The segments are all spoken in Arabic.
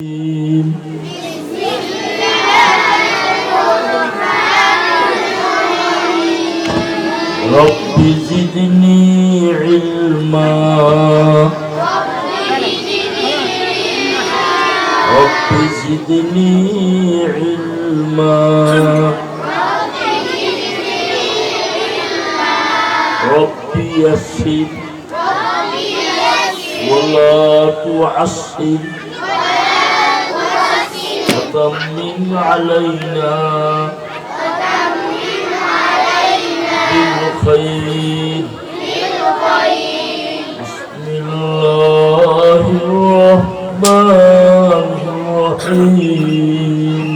رب زدني علما رب زدني علما ربي يسر ولا تعسر وتمن علينا بالخير بسم الله الرحمن الرحيم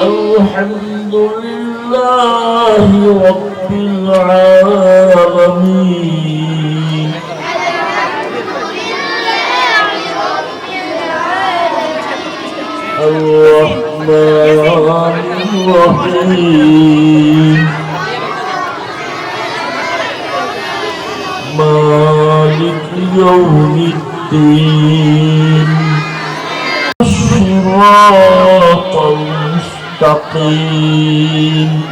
الحمد لله رب العالمين الرحمن الرحيم مالك يوم الدين الصراط المستقيم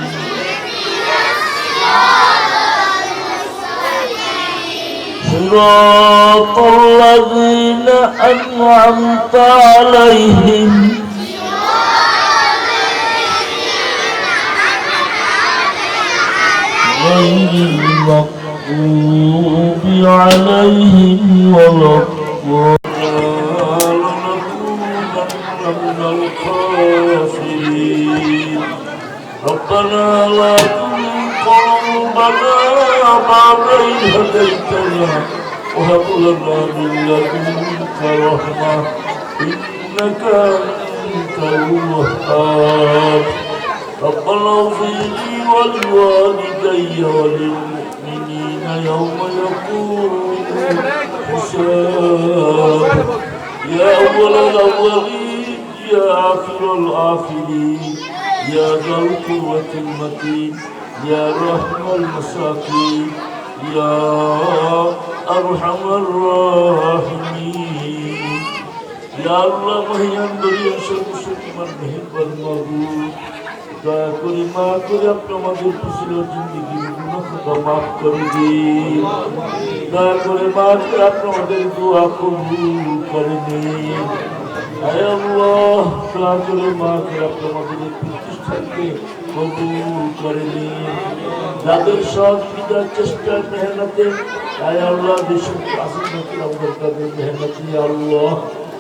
صراط الذين أنعمت عليهم عليهم ولا ربنا لا قلوبنا بعد إذ هديتنا وهب لنا من لدنك رحمة إنك أنت الوهاب ربنا اغفر لي ولوالدي وللمؤمنين المؤمنين يوم يقوم الحساب يا أول الأولين يا آخر الآخرين يا ذا القوة المتين يا رحم المساكين يا أرحم الراحمين يا الله مهيان بريان شمس من مهب المغرور দয়া করে মা করে আপনি আমাদের পিছিল জিন্দিগির গুণতা মাফ করে দিন দয়া করে মা করে আপনি আমাদের দোয়া কবুল করে দিন আয় আল্লাহ দয়া করে মা করে আপনি আমাদের প্রতিষ্ঠানকে কবুল করে দিন যাদের সব পিতার চেষ্টা মেহনতে আয় আল্লাহ দেশের আসুন আমাদের তাদের মেহনতি আল্লাহ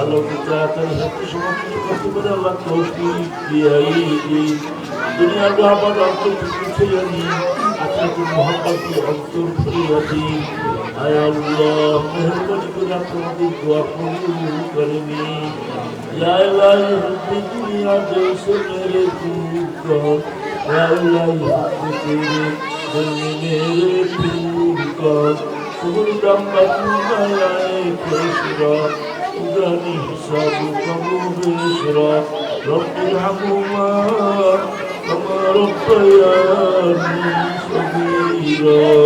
আলোকিতা তার সাথে সমস্ত করতে পারে আল্লাহ তৌফিক দিয়াই দিন দুনিয়ার মহাপাত অন্তর ফুটিয়া দিন আত্মাকে মহাপাতি অন্তর ফুটিয়া দিন আয় আল্লাহ মেহরবানি করে আপনাদের দোয়া কবুল করে নিন لا إله إلا الدنيا دوسر لكوكا لا إله مقدار حساب قبول إشراف رب ارحمهما كما ربياني صغيرا